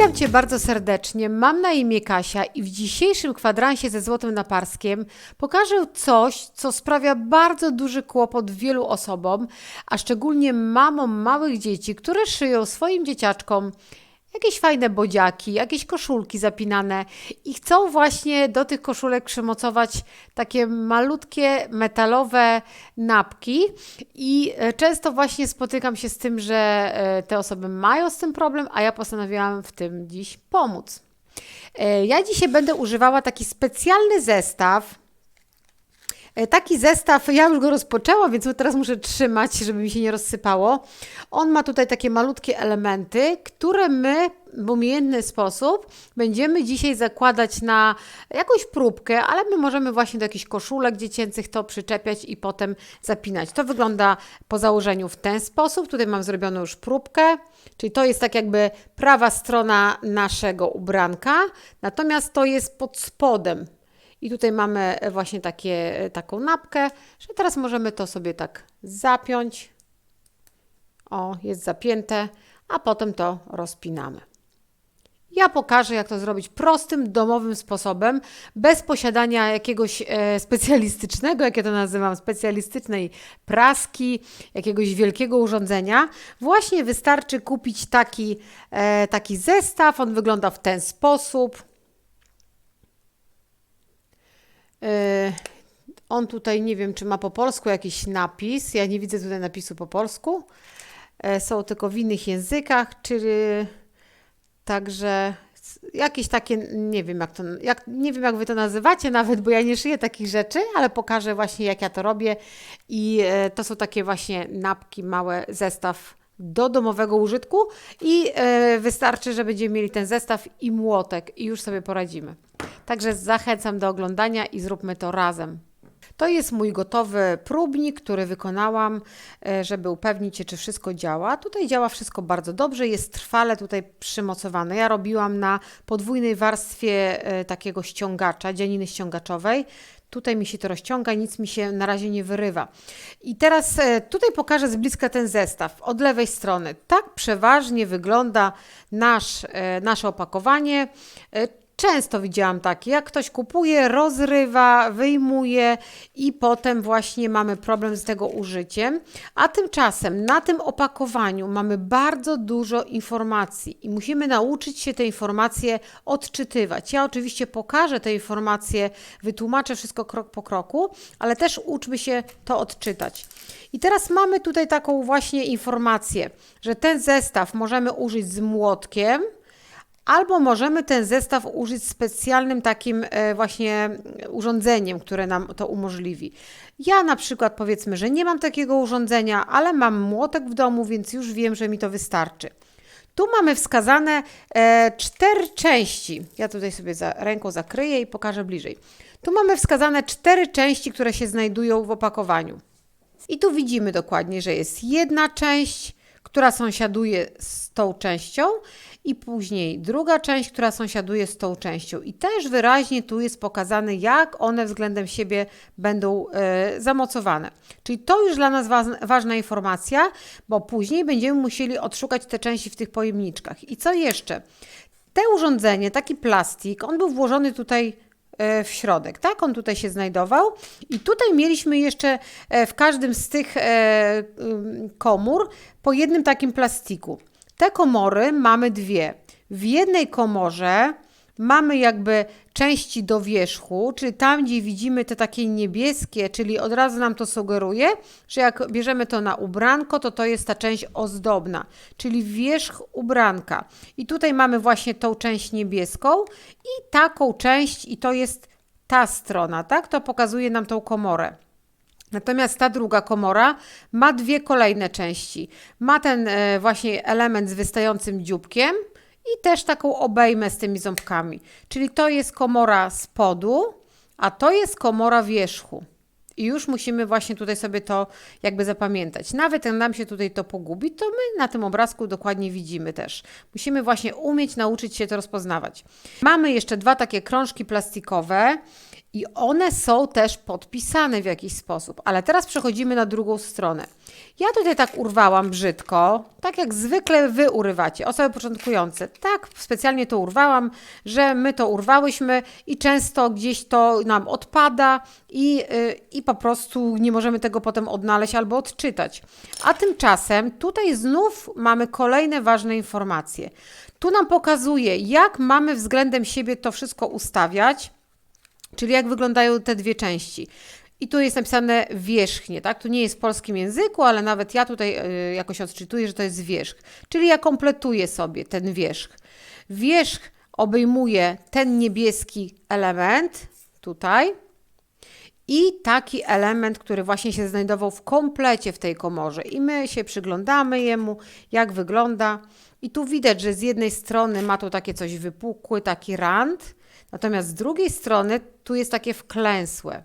Witam Cię bardzo serdecznie. Mam na imię Kasia i w dzisiejszym kwadransie ze Złotym Naparskiem pokażę coś, co sprawia bardzo duży kłopot wielu osobom, a szczególnie mamom małych dzieci, które szyją swoim dzieciaczkom jakieś fajne bodziaki, jakieś koszulki zapinane i chcą właśnie do tych koszulek przymocować takie malutkie metalowe napki i e, często właśnie spotykam się z tym, że e, te osoby mają z tym problem, a ja postanowiłam w tym dziś pomóc. E, ja dzisiaj będę używała taki specjalny zestaw, taki zestaw, ja już go rozpoczęłam, więc teraz muszę trzymać, żeby mi się nie rozsypało. On ma tutaj takie malutkie elementy, które my w umiejętny sposób będziemy dzisiaj zakładać na jakąś próbkę, ale my możemy właśnie do jakichś koszulek dziecięcych to przyczepiać i potem zapinać. To wygląda po założeniu w ten sposób. Tutaj mam zrobioną już próbkę, czyli to jest tak jakby prawa strona naszego ubranka, natomiast to jest pod spodem i tutaj mamy właśnie takie, taką napkę, że teraz możemy to sobie tak zapiąć. O, jest zapięte, a potem to rozpinamy. Ja pokażę, jak to zrobić prostym, domowym sposobem, bez posiadania jakiegoś e, specjalistycznego, jak ja to nazywam, specjalistycznej praski, jakiegoś wielkiego urządzenia. Właśnie wystarczy kupić taki, e, taki zestaw. On wygląda w ten sposób. E, on tutaj nie wiem, czy ma po polsku jakiś napis. Ja nie widzę tutaj napisu po polsku. E, są tylko w innych językach, czyli także jakieś takie, nie wiem jak to, jak, nie wiem jak wy to nazywacie nawet, bo ja nie szyję takich rzeczy, ale pokażę właśnie jak ja to robię i e, to są takie właśnie napki, małe zestaw do domowego użytku i wystarczy, że będziemy mieli ten zestaw i młotek i już sobie poradzimy. Także zachęcam do oglądania i zróbmy to razem. To jest mój gotowy próbnik, który wykonałam, e, żeby upewnić się, czy wszystko działa. Tutaj działa wszystko bardzo dobrze, jest trwale tutaj przymocowane. Ja robiłam na podwójnej warstwie e, takiego ściągacza, dzianiny ściągaczowej. Tutaj mi się to rozciąga, nic mi się na razie nie wyrywa. I teraz e, tutaj pokażę z bliska ten zestaw od lewej strony. Tak przeważnie wygląda nasz, nasze opakowanie. Często widziałam takie, jak ktoś kupuje, rozrywa, wyjmuje i potem właśnie mamy problem z tego użyciem. A tymczasem na tym opakowaniu mamy bardzo dużo informacji i musimy nauczyć się te informacje odczytywać. Ja oczywiście pokażę te informacje, wytłumaczę wszystko krok po kroku, ale też uczmy się to odczytać. I teraz mamy tutaj taką właśnie informację, że ten zestaw możemy użyć z młotkiem Albo możemy ten zestaw użyć specjalnym takim e, właśnie urządzeniem, które nam to umożliwi. Ja na przykład powiedzmy, że nie mam takiego urządzenia, ale mam młotek w domu, więc już wiem, że mi to wystarczy. Tu mamy wskazane e, cztery części. Ja tutaj sobie za, ręką zakryję i pokażę bliżej. Tu mamy wskazane cztery części, które się znajdują w opakowaniu. I tu widzimy dokładnie, że jest jedna część, która sąsiaduje z tą częścią i później druga część, która sąsiaduje z tą częścią. I też wyraźnie tu jest pokazane, jak one względem siebie będą e, zamocowane. Czyli to już dla nas wa ważna informacja, bo później będziemy musieli odszukać te części w tych pojemniczkach. I co jeszcze? Te urządzenie, taki plastik, on był włożony tutaj e, w środek, tak? On tutaj się znajdował i tutaj mieliśmy jeszcze e, w każdym z tych komór po jednym takim plastiku. Te komory mamy dwie. W jednej komorze mamy jakby części do wierzchu, czyli tam, gdzie widzimy te takie niebieskie, czyli od razu nam to sugeruje, że jak bierzemy to na ubranko, to to jest ta część ozdobna, czyli wierzch ubranka. I tutaj mamy właśnie tą część niebieską i taką część, i to jest ta strona, tak? To pokazuje nam tą komorę. Natomiast ta druga komora ma dwie kolejne części. Ma ten e, właśnie element z wystającym dzióbkiem i też taką obejmę z tymi ząbkami. Czyli to jest komora spodu, a to jest komora wierzchu. I już musimy właśnie tutaj sobie to jakby zapamiętać. Nawet jak nam się tutaj to pogubi, to my na tym obrazku dokładnie widzimy też. Musimy właśnie umieć nauczyć się to rozpoznawać. Mamy jeszcze dwa takie krążki plastikowe I one są też podpisane w jakiś sposób. Ale teraz przechodzimy na drugą stronę. Ja tutaj tak urwałam brzydko, tak jak zwykle wy urywacie, osoby początkujące. Tak specjalnie to urwałam, że my to urwałyśmy i często gdzieś to nam odpada i, yy, i po prostu nie możemy tego potem odnaleźć albo odczytać. A tymczasem tutaj znów mamy kolejne ważne informacje. Tu nam pokazuje, jak mamy względem siebie to wszystko ustawiać Czyli jak wyglądają te dwie części. I tu jest napisane wierzchnie, tak? Tu nie jest w polskim języku, ale nawet ja tutaj y, jakoś odczytuję, że to jest wierzch. Czyli ja kompletuję sobie ten wierzch. Wierzch obejmuje ten niebieski element tutaj i taki element, który właśnie się znajdował w komplecie w tej komorze. I my się przyglądamy jemu, jak wygląda. I tu widać, że z jednej strony ma tu takie coś wypukły, taki rand, Natomiast z drugiej strony tu jest takie wklęsłe.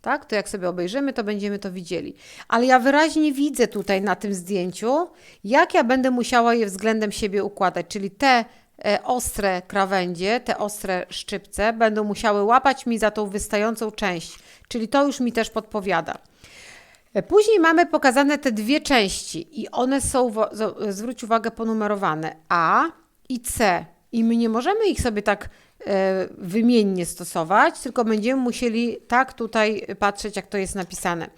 Tak? To jak sobie obejrzymy, to będziemy to widzieli. Ale ja wyraźnie widzę tutaj na tym zdjęciu, jak ja będę musiała je względem siebie układać, czyli te e, ostre krawędzie, te ostre szczypce będą musiały łapać mi za tą wystającą część, czyli to już mi też podpowiada. E, później mamy pokazane te dwie części i one są, zwróć uwagę, ponumerowane A i C. I my nie możemy ich sobie tak E, wymiennie stosować, tylko będziemy musieli tak tutaj patrzeć, jak to jest napisane.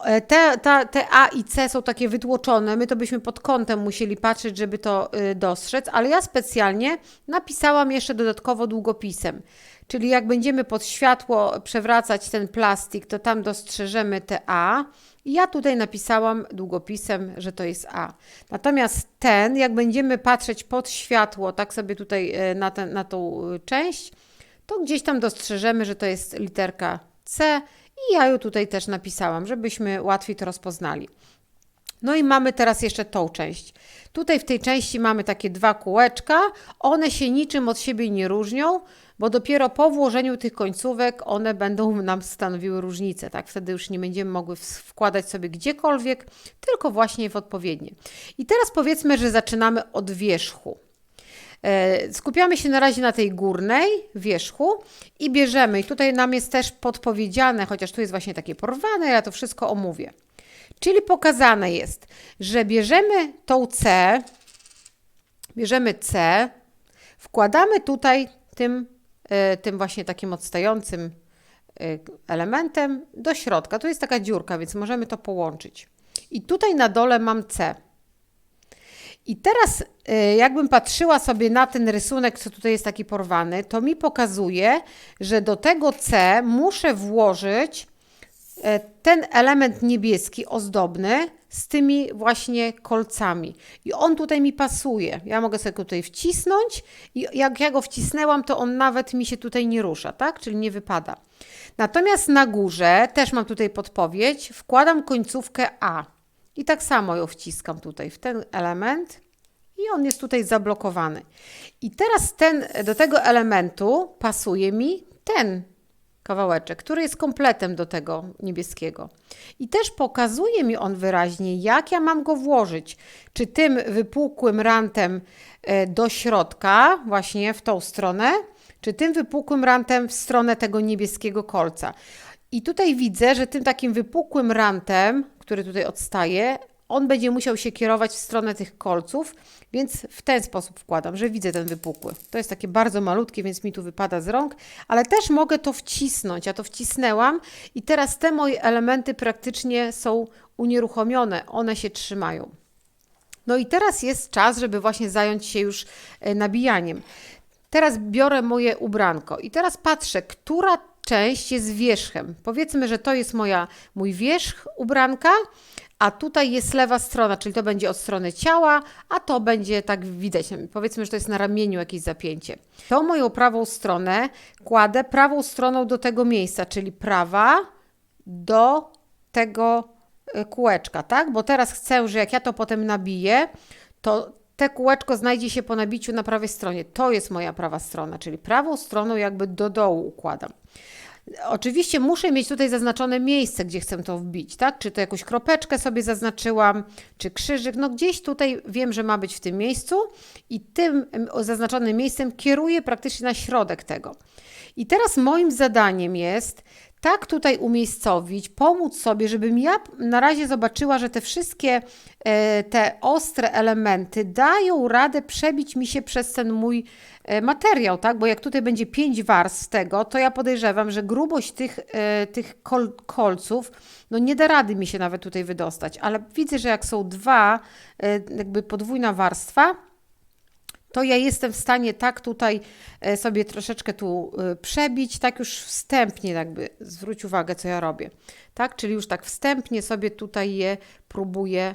E, te, te, te A i C są takie wytłoczone, my to byśmy pod kątem musieli patrzeć, żeby to e, dostrzec, ale ja specjalnie napisałam jeszcze dodatkowo długopisem. Czyli jak będziemy pod światło przewracać ten plastik, to tam dostrzeżemy te A. Ja tutaj napisałam długopisem, że to jest A. Natomiast ten, jak będziemy patrzeć pod światło, tak sobie tutaj e, na, ten, na tą e, część, to gdzieś tam dostrzeżemy, że to jest literka C i ja ją tutaj też napisałam, żebyśmy łatwiej to rozpoznali. No i mamy teraz jeszcze tą część. Tutaj w tej części mamy takie dwa kółeczka. One się niczym od siebie nie różnią bo dopiero po włożeniu tych końcówek one będą nam stanowiły różnicę, tak? Wtedy już nie będziemy mogły wkładać sobie gdziekolwiek, tylko właśnie w odpowiednie. I teraz powiedzmy, że zaczynamy od wierzchu. E, skupiamy się na razie na tej górnej wierzchu i bierzemy, i tutaj nam jest też podpowiedziane, chociaż tu jest właśnie takie porwane, ja to wszystko omówię. Czyli pokazane jest, że bierzemy tą C, bierzemy C, wkładamy tutaj tym tym właśnie takim odstającym e, elementem do środka. Tu jest taka dziurka, więc możemy to połączyć. I tutaj na dole mam C. I teraz, e, jakbym patrzyła sobie na ten rysunek, co tutaj jest taki porwany, to mi pokazuje, że do tego C muszę włożyć ten element niebieski, ozdobny, z tymi właśnie kolcami. I on tutaj mi pasuje. Ja mogę sobie tutaj wcisnąć i jak ja go wcisnęłam, to on nawet mi się tutaj nie rusza, tak? Czyli nie wypada. Natomiast na górze, też mam tutaj podpowiedź, wkładam końcówkę A. I tak samo ją wciskam tutaj w ten element i on jest tutaj zablokowany. I teraz ten, do tego elementu pasuje mi ten kawałeczek, który jest kompletem do tego niebieskiego. I też pokazuje mi on wyraźnie, jak ja mam go włożyć. Czy tym wypukłym rantem e, do środka, właśnie w tą stronę, czy tym wypukłym rantem w stronę tego niebieskiego kolca. I tutaj widzę, że tym takim wypukłym rantem, który tutaj odstaje, on będzie musiał się kierować w stronę tych kolców, więc w ten sposób wkładam, że widzę ten wypukły. To jest takie bardzo malutkie, więc mi tu wypada z rąk, ale też mogę to wcisnąć. Ja to wcisnęłam i teraz te moje elementy praktycznie są unieruchomione, one się trzymają. No i teraz jest czas, żeby właśnie zająć się już e, nabijaniem. Teraz biorę moje ubranko i teraz patrzę, która część jest wierzchem. Powiedzmy, że to jest moja, mój wierzch ubranka, a tutaj jest lewa strona, czyli to będzie od strony ciała, a to będzie tak widać, powiedzmy, że to jest na ramieniu jakieś zapięcie. To moją prawą stronę kładę prawą stroną do tego miejsca, czyli prawa do tego e, kółeczka, tak? Bo teraz chcę, że jak ja to potem nabiję, to te kółeczko znajdzie się po nabiciu na prawej stronie. To jest moja prawa strona, czyli prawą stroną jakby do dołu układam. Oczywiście muszę mieć tutaj zaznaczone miejsce, gdzie chcę to wbić, tak? Czy to jakąś kropeczkę sobie zaznaczyłam, czy krzyżyk, no gdzieś tutaj wiem, że ma być w tym miejscu i tym zaznaczonym miejscem kieruję praktycznie na środek tego. I teraz moim zadaniem jest tak tutaj umiejscowić, pomóc sobie, żebym ja na razie zobaczyła, że te wszystkie e, te ostre elementy dają radę przebić mi się przez ten mój e, materiał, tak? Bo jak tutaj będzie pięć warstw tego, to ja podejrzewam, że grubość tych, e, tych kol kolców, no nie da rady mi się nawet tutaj wydostać, ale widzę, że jak są dwa, jakby podwójna warstwa, to ja jestem w stanie tak tutaj e, sobie troszeczkę tu e, przebić, tak już wstępnie jakby, zwróć uwagę, co ja robię, tak, czyli już tak wstępnie sobie tutaj je próbuję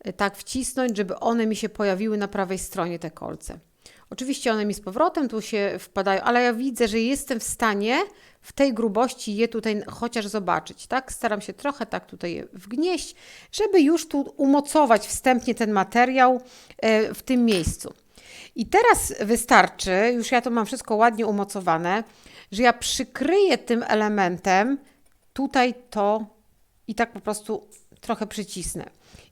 e, tak wcisnąć, żeby one mi się pojawiły na prawej stronie, te kolce. Oczywiście one mi z powrotem tu się wpadają, ale ja widzę, że jestem w stanie w tej grubości je tutaj chociaż zobaczyć, tak? Staram się trochę tak tutaj je wgnieść, żeby już tu umocować wstępnie ten materiał w tym miejscu. I teraz wystarczy, już ja to mam wszystko ładnie umocowane, że ja przykryję tym elementem tutaj to i tak po prostu trochę przycisnę.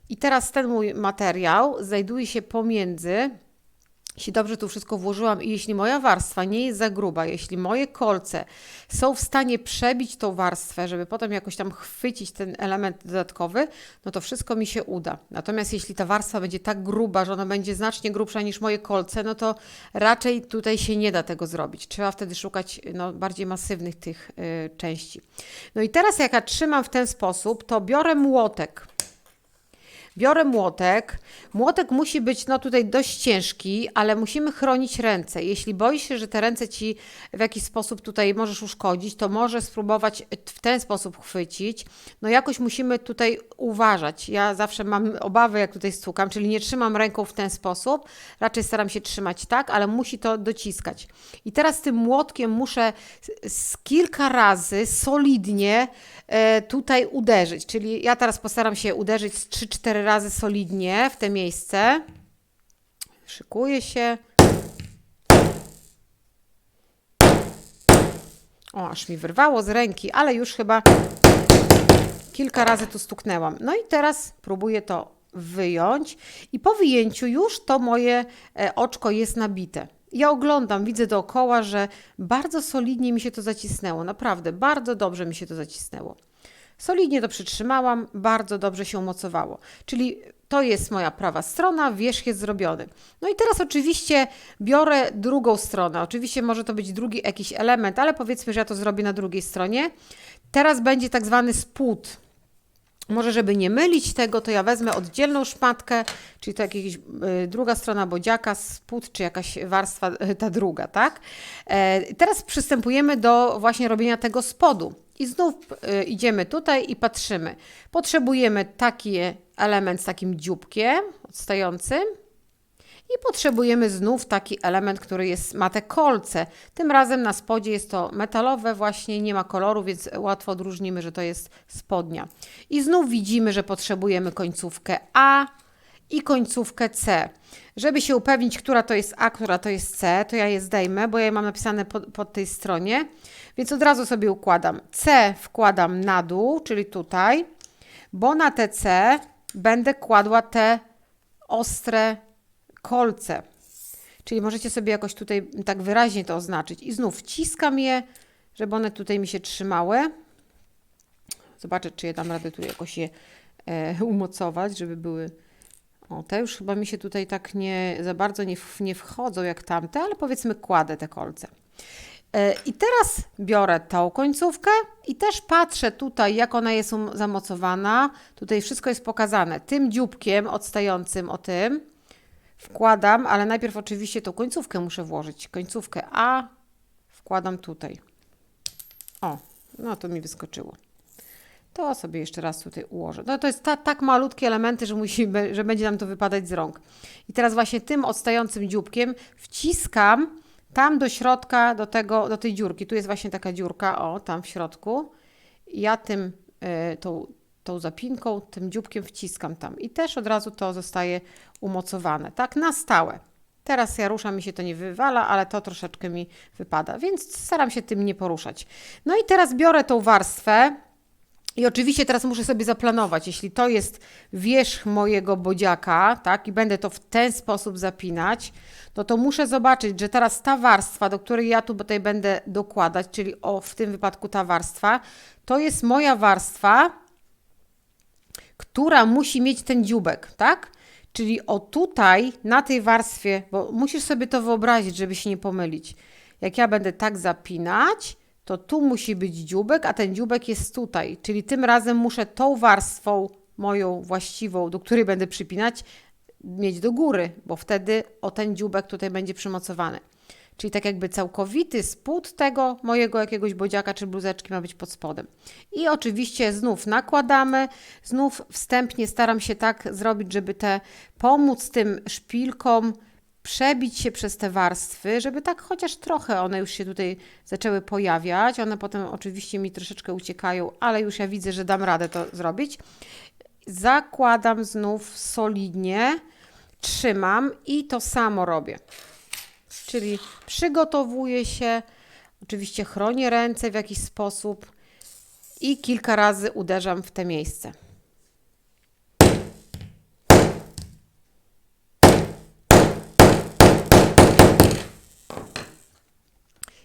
I teraz ten mój materiał znajduje się pomiędzy jeśli dobrze tu wszystko włożyłam i jeśli moja warstwa nie jest za gruba, jeśli moje kolce są w stanie przebić tą warstwę, żeby potem jakoś tam chwycić ten element dodatkowy, no to wszystko mi się uda. Natomiast jeśli ta warstwa będzie tak gruba, że ona będzie znacznie grubsza niż moje kolce, no to raczej tutaj się nie da tego zrobić. Trzeba wtedy szukać no, bardziej masywnych tych y, części. No i teraz jak ja trzymam w ten sposób, to biorę młotek Biorę młotek. Młotek musi być no tutaj dość ciężki, ale musimy chronić ręce. Jeśli boisz się, że te ręce ci w jakiś sposób tutaj możesz uszkodzić, to może spróbować w ten sposób chwycić. No jakoś musimy tutaj uważać. Ja zawsze mam obawy, jak tutaj stukam, czyli nie trzymam ręką w ten sposób. Raczej staram się trzymać tak, ale musi to dociskać. I teraz tym młotkiem muszę z kilka razy solidnie e, tutaj uderzyć. Czyli ja teraz postaram się uderzyć z 3-4 razy solidnie w te miejsce. Szykuję się. O, aż mi wyrwało z ręki, ale już chyba kilka razy tu stuknęłam. No i teraz próbuję to wyjąć i po wyjęciu już to moje e, oczko jest nabite. Ja oglądam, widzę dookoła, że bardzo solidnie mi się to zacisnęło. Naprawdę, bardzo dobrze mi się to zacisnęło. Solidnie to przytrzymałam, bardzo dobrze się umocowało. Czyli to jest moja prawa strona, wierzch jest zrobiony. No i teraz oczywiście biorę drugą stronę. Oczywiście może to być drugi jakiś element, ale powiedzmy, że ja to zrobię na drugiej stronie. Teraz będzie tak zwany spód. Może, żeby nie mylić tego, to ja wezmę oddzielną szmatkę, czyli to jakaś y, druga strona bodziaka, spód, czy jakaś warstwa, y, ta druga, tak? E, teraz przystępujemy do właśnie robienia tego spodu. I znów y, idziemy tutaj i patrzymy. Potrzebujemy taki element z takim dzióbkiem odstającym i potrzebujemy znów taki element, który jest, ma te kolce. Tym razem na spodzie jest to metalowe właśnie, nie ma koloru, więc łatwo odróżnimy, że to jest spodnia. I znów widzimy, że potrzebujemy końcówkę A i końcówkę C. Żeby się upewnić, która to jest A, która to jest C, to ja je zdejmę, bo ja je mam napisane pod, pod tej stronie. Więc od razu sobie układam. C wkładam na dół, czyli tutaj, bo na te C będę kładła te ostre kolce. Czyli możecie sobie jakoś tutaj tak wyraźnie to oznaczyć. I znów wciskam je, żeby one tutaj mi się trzymały. Zobaczę, czy je dam radę tu jakoś je e, umocować, żeby były... O, te już chyba mi się tutaj tak nie za bardzo nie, nie wchodzą jak tamte, ale powiedzmy kładę te kolce. E, I teraz biorę tą końcówkę i też patrzę tutaj, jak ona jest um, zamocowana. Tutaj wszystko jest pokazane. Tym dzióbkiem odstającym o tym wkładam, ale najpierw oczywiście tą końcówkę muszę włożyć. Końcówkę A wkładam tutaj. O, no to mi wyskoczyło. To sobie jeszcze raz tutaj ułożę. No to jest ta, tak malutkie elementy, że, musi, że będzie nam to wypadać z rąk. I teraz właśnie tym odstającym dzióbkiem wciskam tam do środka, do, tego, do tej dziurki. Tu jest właśnie taka dziurka, o, tam w środku. Ja tym, y, tą, tą zapinką, tym dzióbkiem wciskam tam. I też od razu to zostaje umocowane, tak, na stałe. Teraz ja ruszam, mi się to nie wywala, ale to troszeczkę mi wypada, więc staram się tym nie poruszać. No i teraz biorę tą warstwę, I oczywiście teraz muszę sobie zaplanować, jeśli to jest wierzch mojego bodziaka, tak, i będę to w ten sposób zapinać, no to muszę zobaczyć, że teraz ta warstwa, do której ja tu tutaj będę dokładać, czyli o, w tym wypadku ta warstwa, to jest moja warstwa, która musi mieć ten dziubek, tak? Czyli o tutaj, na tej warstwie, bo musisz sobie to wyobrazić, żeby się nie pomylić. Jak ja będę tak zapinać, to tu musi być dziubek, a ten dziubek jest tutaj. Czyli tym razem muszę tą warstwą moją właściwą, do której będę przypinać, mieć do góry, bo wtedy o ten dziubek tutaj będzie przymocowany. Czyli tak jakby całkowity spód tego mojego jakiegoś bodziaka czy bluzeczki ma być pod spodem. I oczywiście znów nakładamy, znów wstępnie staram się tak zrobić, żeby te pomóc tym szpilkom przebić się przez te warstwy, żeby tak chociaż trochę one już się tutaj zaczęły pojawiać. One potem oczywiście mi troszeczkę uciekają, ale już ja widzę, że dam radę to zrobić. Zakładam znów solidnie, trzymam i to samo robię. Czyli przygotowuję się, oczywiście chronię ręce w jakiś sposób i kilka razy uderzam w te miejsce.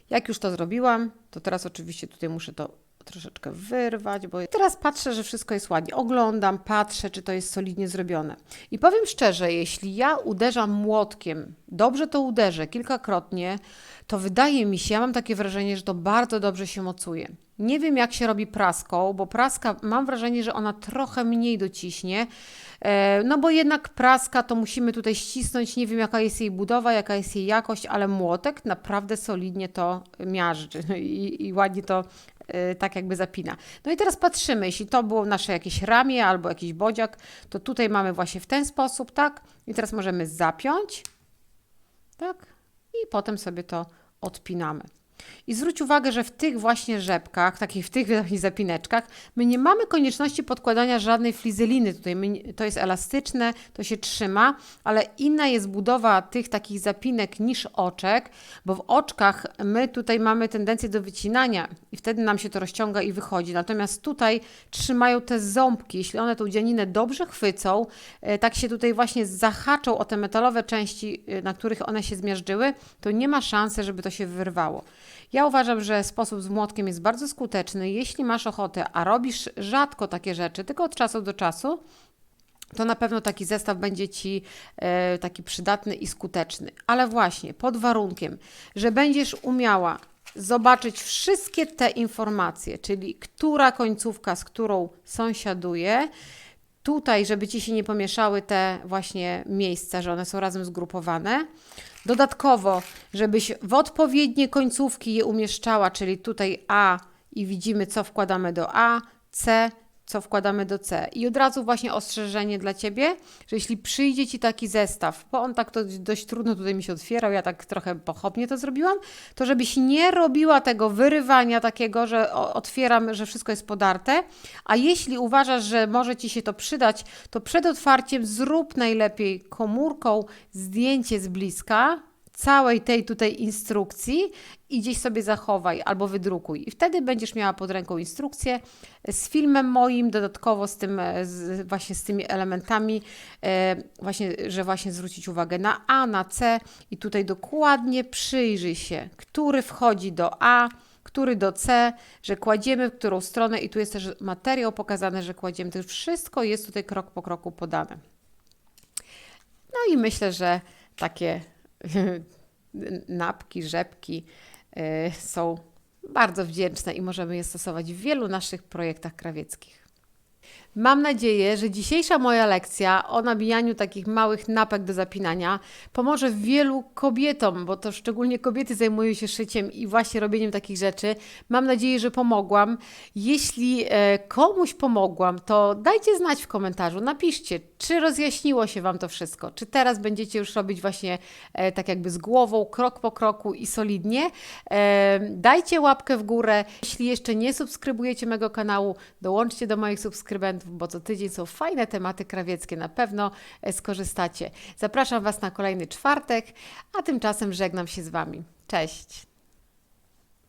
Jak już to zrobiłam, to teraz oczywiście tutaj muszę to troszeczkę wyrwać, bo teraz patrzę, że wszystko jest ładnie. Oglądam, patrzę, czy to jest solidnie zrobione. I powiem szczerze, jeśli ja uderzam młotkiem, dobrze to uderzę kilkakrotnie, to wydaje mi się, ja mam takie wrażenie, że to bardzo dobrze się mocuje. Nie wiem, jak się robi praską, bo praska, mam wrażenie, że ona trochę mniej dociśnie, e, no bo jednak praska to musimy tutaj ścisnąć, nie wiem jaka jest jej budowa, jaka jest jej jakość, ale młotek naprawdę solidnie to miażdży i, i ładnie to e, tak jakby zapina. No i teraz patrzymy, jeśli to było nasze jakieś ramię albo jakiś bodziak, to tutaj mamy właśnie w ten sposób, tak? I teraz możemy zapiąć, tak? I potem sobie to odpinamy. I zwróć uwagę, że w tych właśnie rzepkach, takich w tych zapineczkach, my nie mamy konieczności podkładania żadnej flizeliny. Tutaj to jest elastyczne, to się trzyma, ale inna jest budowa tych takich zapinek niż oczek, bo w oczkach my tutaj mamy tendencję do wycinania i wtedy nam się to rozciąga i wychodzi. Natomiast tutaj trzymają te ząbki. Jeśli one tą dzianinę dobrze chwycą, e, tak się tutaj właśnie zahaczą o te metalowe części, e, na których one się zmiażdżyły, to nie ma szansy, żeby to się wyrwało. Ja uważam, że sposób z młotkiem jest bardzo skuteczny. Jeśli masz ochotę, a robisz rzadko takie rzeczy, tylko od czasu do czasu, to na pewno taki zestaw będzie Ci e, taki przydatny i skuteczny. Ale właśnie pod warunkiem, że będziesz umiała zobaczyć wszystkie te informacje, czyli która końcówka z którą sąsiaduje, tutaj, żeby Ci się nie pomieszały te właśnie miejsca, że one są razem zgrupowane. Dodatkowo, żebyś w odpowiednie końcówki je umieszczała, czyli tutaj A i widzimy, co wkładamy do A, C, co wkładamy do C. I od razu właśnie ostrzeżenie dla Ciebie, że jeśli przyjdzie Ci taki zestaw, bo on tak to dość trudno tutaj mi się otwierał, ja tak trochę pochopnie to zrobiłam, to żebyś nie robiła tego wyrywania takiego, że otwieram, że wszystko jest podarte, a jeśli uważasz, że może Ci się to przydać, to przed otwarciem zrób najlepiej komórką zdjęcie z bliska, całej tej tutaj instrukcji i gdzieś sobie zachowaj albo wydrukuj. I wtedy będziesz miała pod ręką instrukcję z filmem moim, dodatkowo z tym, z, właśnie z tymi elementami, e, właśnie, że właśnie zwrócić uwagę na A, na C i tutaj dokładnie przyjrzyj się, który wchodzi do A, który do C, że kładziemy w którą stronę i tu jest też materiał pokazany, że kładziemy. To wszystko jest tutaj krok po kroku podane. No i myślę, że takie napki, rzepki y, są bardzo wdzięczne i możemy je stosować w wielu naszych projektach krawieckich. Mam nadzieję, że dzisiejsza moja lekcja o nabijaniu takich małych napek do zapinania pomoże wielu kobietom, bo to szczególnie kobiety zajmują się szyciem i właśnie robieniem takich rzeczy. Mam nadzieję, że pomogłam. Jeśli e, komuś pomogłam, to dajcie znać w komentarzu, napiszcie, czy rozjaśniło się Wam to wszystko, czy teraz będziecie już robić właśnie e, tak jakby z głową, krok po kroku i solidnie. E, dajcie łapkę w górę. Jeśli jeszcze nie subskrybujecie mego kanału, dołączcie do moich subskrybentów bo co tydzień są fajne tematy krawieckie, na pewno e, skorzystacie. Zapraszam Was na kolejny czwartek, a tymczasem żegnam się z Wami. Cześć!